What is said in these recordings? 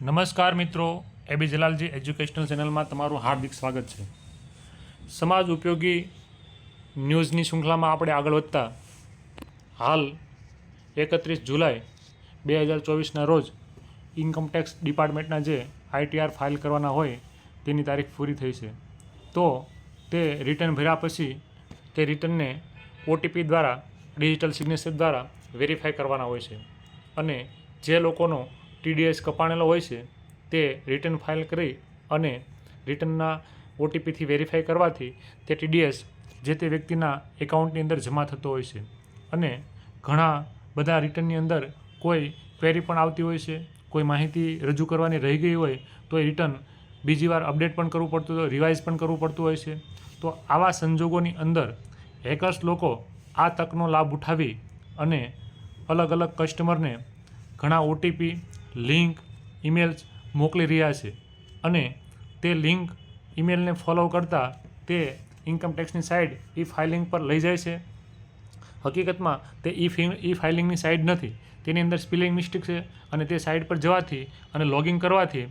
નમસ્કાર મિત્રો, એબી જલાલજી એજ્યુકેશનલ ચેનલમાં તમારું હાર્દિક સ્વાગત છે. સમાજ ઉપયોગી ન્યૂઝની શૃંખલામાં આપણે આગળ વધતા હાલ એકત્રીસ જુલાઈ બે હજાર ચોવીસના રોજ ઇન્કમટેક્સ ડિપાર્ટમેન્ટના જે આઈટીઆર ફાઇલ કરવાના હોય તેની તારીખ પૂરી થઈ છે. તો તે રિટર્ન ભર્યા પછી તે રિટર્નને ઓટીપી દ્વારા ડિજિટલ સિગ્નેચર દ્વારા વેરીફાઈ કરવાના હોય છે. અને જે લોકોનો ટીડીએસ કપાણેલો હોય છે, તે રિટર્ન ફાઇલ કરી અને રિટર્નના ઓટીપીથી વેરીફાઈ કરવાથી તે ટીડીએસ જે તે વ્યક્તિના એકાઉન્ટની અંદર જમા થતો હોય છે. અને ઘણા બધા રિટર્નની અંદર કોઈ ક્વેરી પણ આવતી હોય છે, કોઈ માહિતી રજૂ કરવાની રહી ગઈ હોય, તો એ રિટર્ન બીજી વાર અપડેટ પણ કરવું પડતું હોય રિવાઇઝ પણ કરવું પડતું હોય છે. તો આવા સંજોગોની અંદર હેકર્સ લોકો આ તકનો લાભ ઉઠાવી અને અલગ અલગ કસ્ટમરને ઘણા ઓટીપી લિંક ઇમેલ્સ મોકલી રહ્યા છે અને તે લિંક ઈમેલને ફોલો કરતાં તે ઇન્કમટેક્સની સાઇડ ઈ ફાઇલિંગ પર લઈ જાય છે. હકીકતમાં તે ઈ ઈ ફાઇલિંગની સાઇટ નથી. તેની અંદર સ્પેલિંગ મિસ્ટેક છે અને તે સાઇટ પર જવાથી અને લોગિન કરવાથી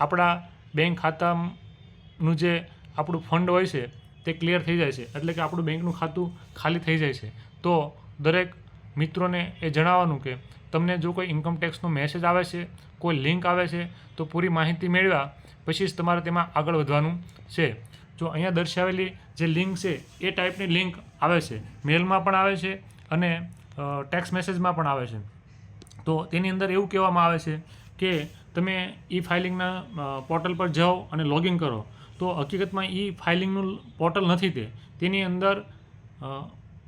આપણા બેંક ખાતાનું જે આપણું ફંડ હોય છે તે ક્લિયર થઈ જાય છે. એટલે કે આપણું બેંકનું ખાતું ખાલી થઈ જાય છે. તો દરેક મિત્રોને એ જણાવવાનું કે તમને જો કોઈ ઇન્કમ ટેક્સનો મેસેજ આવે છે, કોઈ લિંક આવે છે, તો પૂરી માહિતી મેળવ્યા પછી જ તમારે તેમાં આગળ વધવાનું છે. જો અહીંયા દર્શાવેલી જે લિંક છે, એ ટાઈપની લિંક આવે છે. મેલમાં પણ આવે છે અને ટેક્સ મેસેજમાં પણ આવે છે. તો તેની અંદર એવું કહેવામાં આવે છે કે તમે ઈ ફાઇલિંગના પોર્ટલ પર જાઓ અને લોગિન કરો. તો હકીકતમાં ઈ ફાઇલિંગનું પોર્ટલ નથી તે. તેની અંદર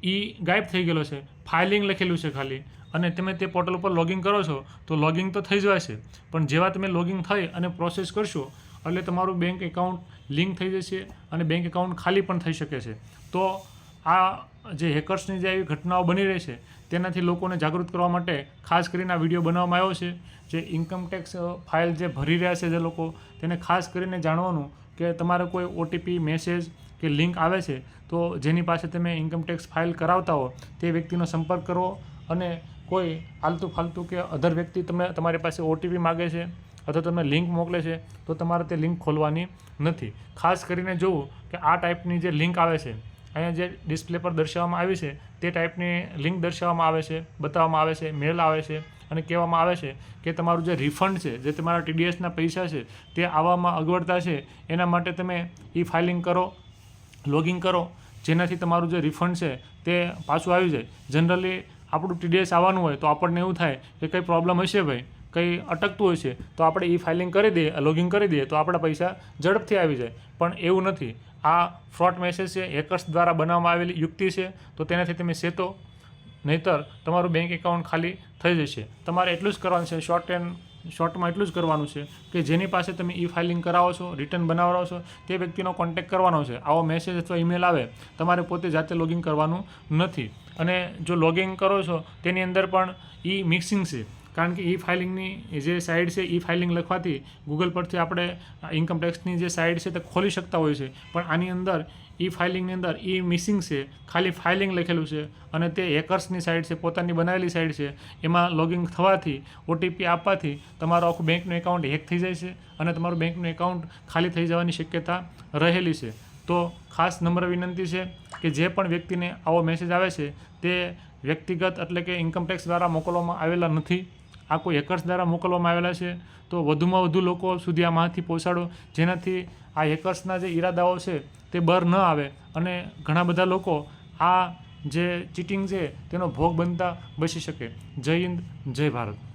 ઈ ગાયબ થઈ ગયેલો છે. ફાઇલિંગ લખેલું છે ખાલી. અને તમે તે પોર્ટલ ઉપર લોગિન કરો છો, તો લોગિંગ તો થઈ જવાય છે પણ જેવા તમે લોગિંગ થઈ અને પ્રોસેસ કરશો, એટલે તમારું બેંક એકાઉન્ટ લિંક થઈ જશે અને બેંક એકાઉન્ટ ખાલી પણ થઈ શકે છે. તો આ જે હેકર્સની જે એવી ઘટનાઓ બની રહી છે, તેનાથી લોકોને જાગૃત કરવા માટે ખાસ કરીને આ વીડિયો બનાવવામાં આવ્યો છે. જે ઇન્કમ ટેક્સ ફાઇલ જે ભરી રહ્યા છે જે લોકો, તેને ખાસ કરીને જાણવાનું કે તમારે કોઈ ઓટીપી મેસેજ કે લિંક આવે છે, તો જેની પાસે તમે ઇન્કમટેક્સ ફાઇલ કરાવતા હો, તે વ્યક્તિનો સંપર્ક કરો અને કોઈ આલતુ ફાલતુ કે અધર વ્યક્તિ તમે, તમારી પાસે ઓટીપી માગે છે અથવા તમને લિંક મોકલે છે, તો તમારે તે લિંક ખોલવાની નથી. ખાસ કરીને જોવું કે આ ટાઈપની જે લિંક આવે છે, અહીંયા જે ડિસ્પ્લે પર દર્શાવવામાં આવી છે, તે ટાઈપની લિંક દર્શાવવામાં આવે છે, બતાવવામાં આવે છે, મેલ આવે છે અને કહેવામાં આવે છે કે તમારું જે રિફંડ છે, જે તમારા ટીડીએસના પૈસા છે, તે આવવામાં અગવડતા છે, એના માટે તમે ઈ ફાઇલિંગ કરો લોગિન કરો, જેનાથી તમારું જે રિફંડ છે તે પાછું આવી જાય. જનરલી આપણું ટીડીએસ આવવાનું હોય તો આપણને એવું થાય કે કંઈ પ્રોબ્લેમ હશે ભાઈ, કંઈ અટકતું છે તો આપણે ઈ ફાઇલિંગ કરી દઈએ લોગિન કરી દઈએ તો આપણા પૈસા ઝડપથી આવી જાય. પણ એવું નથી. આ ફ્રોડ મેસેજ છે હેકર્સ દ્વારા બનાવવામાં આવેલી યુક્તિ છે, તો તેનાથી તમે સેતો, નહીતર તમારું બેંક એકાઉન્ટ ખાલી થઈ જશે. તમારે એટલું જ કરવાનું છે શોર્ટ એન્ડ શોર્ટમાં એટલું જ કરવાનું છે કે જેની પાસે તમે ઈ ફાઇલિંગ કરાવો છો રિટર્ન બનાવો છો, તે વ્યક્તિનો કોન્ટેક કરવાનો છે. આવો મેસેજ અથવા ઈમેલ આવે, તમારે પોતે જાતે લોગિન કરવાનું નથી. અને જો લોગિન કરો છો, તેની અંદર પણ ઈ મિક્સિંગ છે. કારણ કે ઈ ફાઇલિંગની જે સાઇડ છે ઈ ફાઇલિંગ લખવાથી ગૂગલ પરથી આપણે ઇન્કમ ટેક્સની જે સાઇડ છે, તે ખોલી શકતા હોય છે. પણ આની અંદર ઈ ફાઇલિંગની અંદર ઈ મિસિંગ છે. ખાલી ફાઇલિંગ લખેલું છે અને તે હેકર્સની સાઇડ છે, પોતાની બનાવેલી સાઇડ છે. એમાં લોગિંગ થવાથી ઓટીપી આપવાથી તમારું આખું બેંકનું એકાઉન્ટ હેક થઈ જાય છે અને તમારું બેંકનું એકાઉન્ટ ખાલી થઈ જવાની શક્યતા રહેલી છે. તો ખાસ નમ્ર વિનંતી છે કે જે પણ વ્યક્તિને આવો મેસેજ આવે છે, તે વ્યક્તિગત એટલે કે ઇન્કમ ટેક્સ દ્વારા મોકલવામાં આવેલા નથી. આ કોઈ હેકર્સ દ્વારા મોકલવામાં આવેલા છે? તો વધુમાં વધુ લોકો સુધી આ માહિતી પહોંચાડો. જેનાથી આ હેકર્સના જે ઈરાદાઓ છે તે બર ન આવે. અને ઘણા બધા લોકો આ જે ચીટિંગ છે તેનો ભોગ બનતા બચી શકે. જય હિન્દ, જય ભારત.